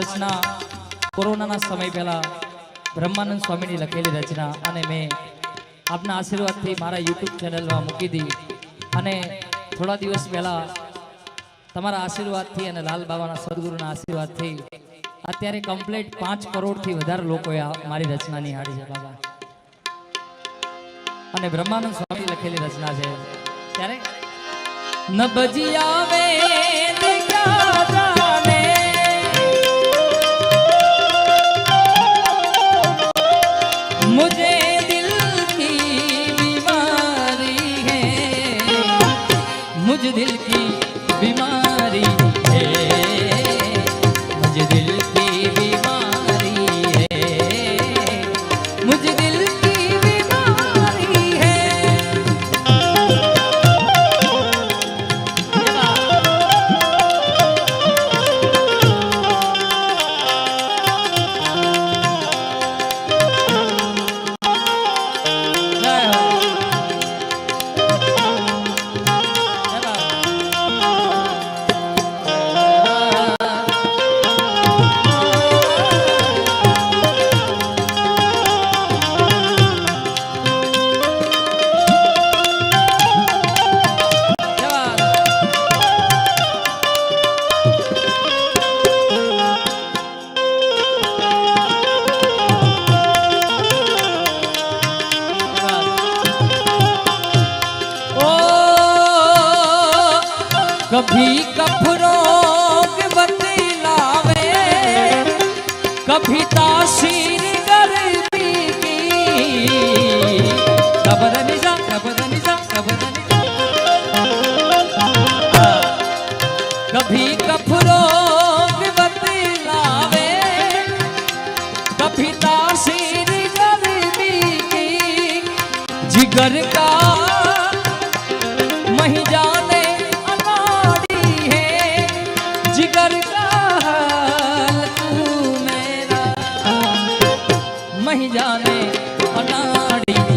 રચના કોરોનાના સમય પહેલા બ્રહ્માનંદ સ્વામીની લખેલી રચના અને મેં આપના આશીર્વાદથી મારા યુટ્યુબ ચેનલમાં મૂકી દી અને થોડા દિવસ પહેલા તમારા આશીર્વાદથી અને લાલ બાબાના સદગુરુના આશીર્વાદથી અત્યારે કમ્પ્લીટ પાંચ કરોડથી વધારે લોકોએ મારી રચના નિહાળી છે, બાબા. અને બ્રહ્માનંદ સ્વામી લખેલી રચના છે. ત્યારે ન બજી આવે मुझे कभी कफरों बतलावे, कभी तासीर गर्मी की। कबर निजा कबर निजा कभी बतलावे, कभी तासीर गर्मी की। जिगर जाने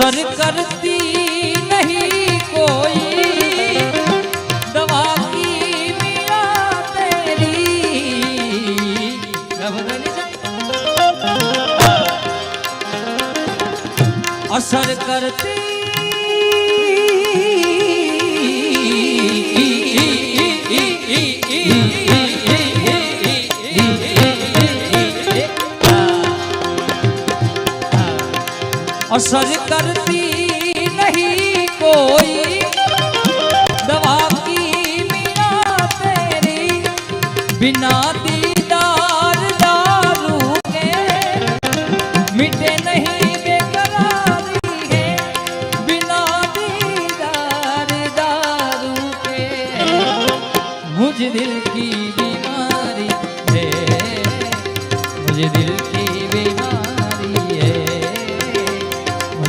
असर करती नहीं कोई। दवा की मिया तेरी। असर करती असर करती नहीं कोई। दवा की बिना तेरी बिना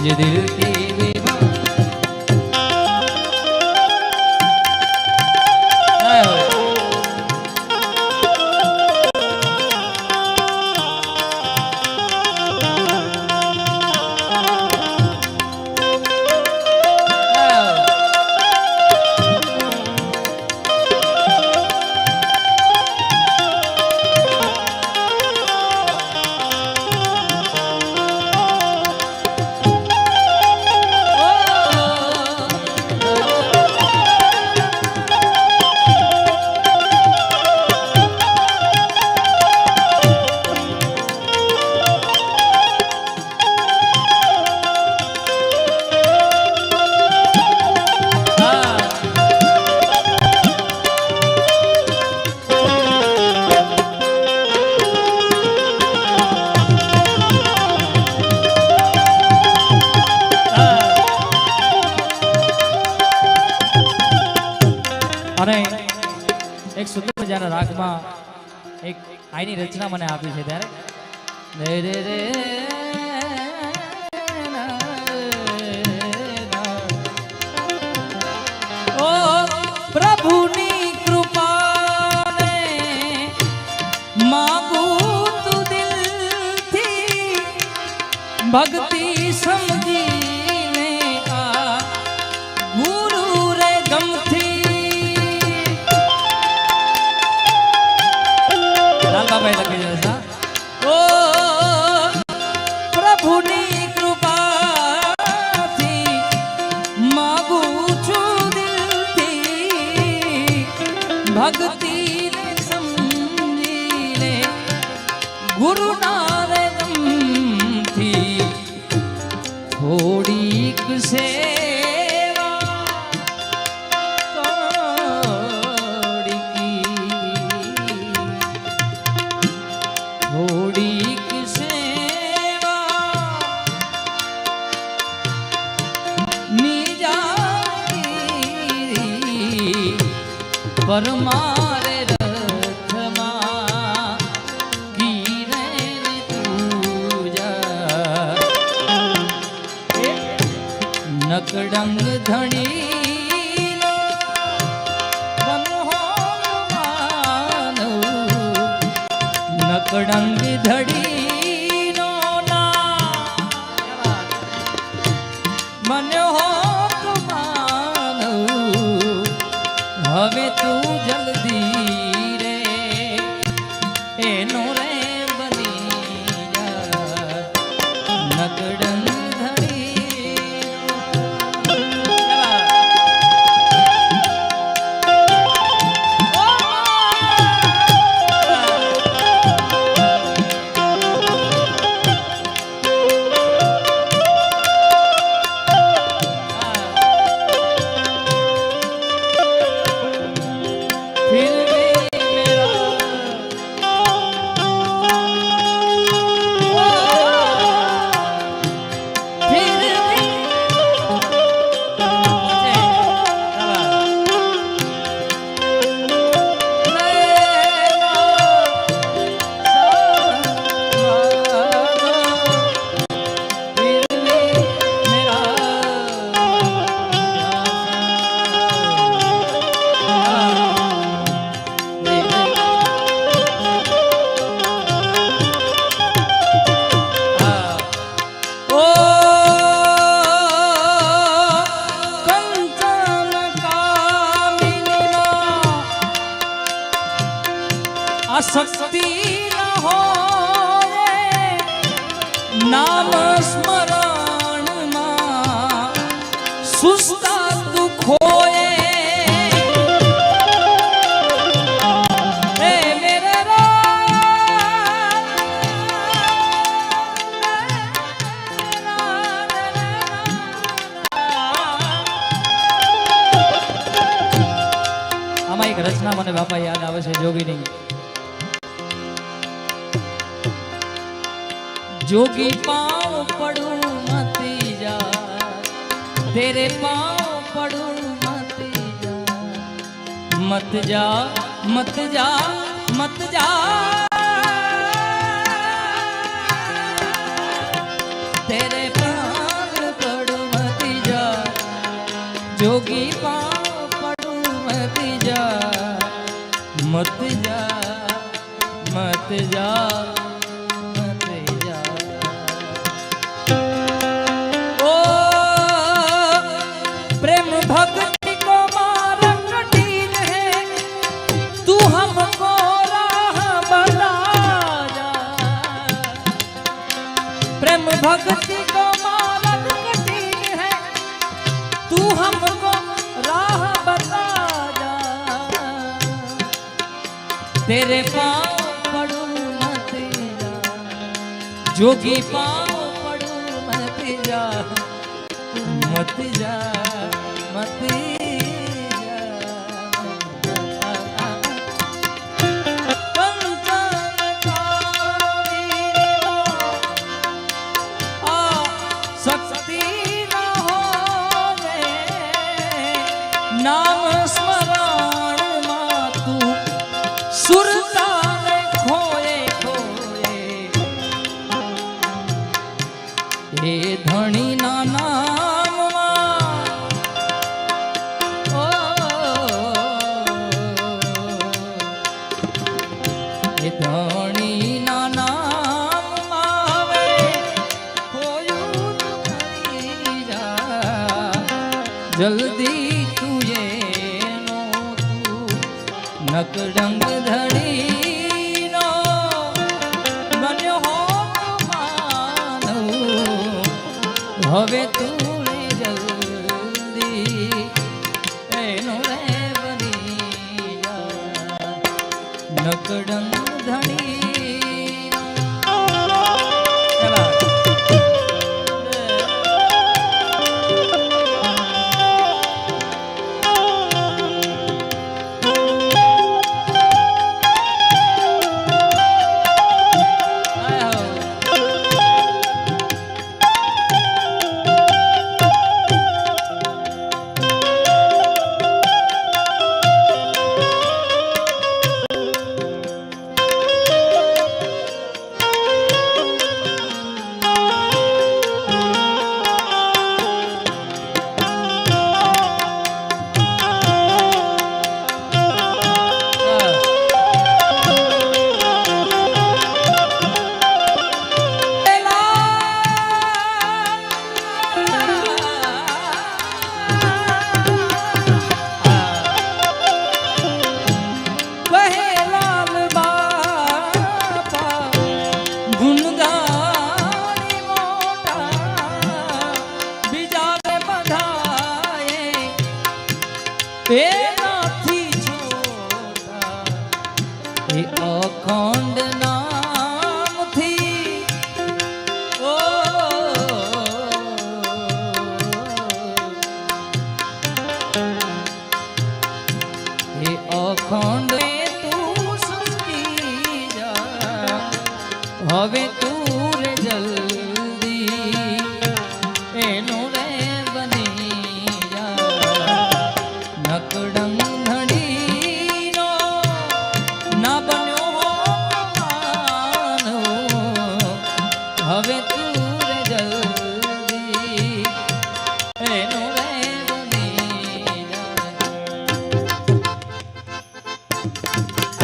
જ દેવતી મજાના રાગમાં એક આઈની રચના મને આપી છે ત્યારે રે રે રે ના, ના. ઓ પ્રભુની કૃપાને માગું તું દિલથી ભક્તિ નકડંગ ધણી નકડંગ ધડી નો. મને હો હવે તું જલ્દી રે, એનો રે બની જા. રચના મને બાપા યાદ આવે છે જોગી પાँव तेरे पाँव पड़ू मत जा। मत जा मत जा मत जा। तेरे पाँव पड़ू मत जा। जोगी पाँव पड़ू मत जा। मत जा मत जा। तेरे पाँव पड़ू मत जा जोगी पाँव पड़ू मत जा मत જલ્દી તું એનો તું. નકડંગ ધડીનો બન્યો હો હવે તું એનાથી છોટા એ અખંડ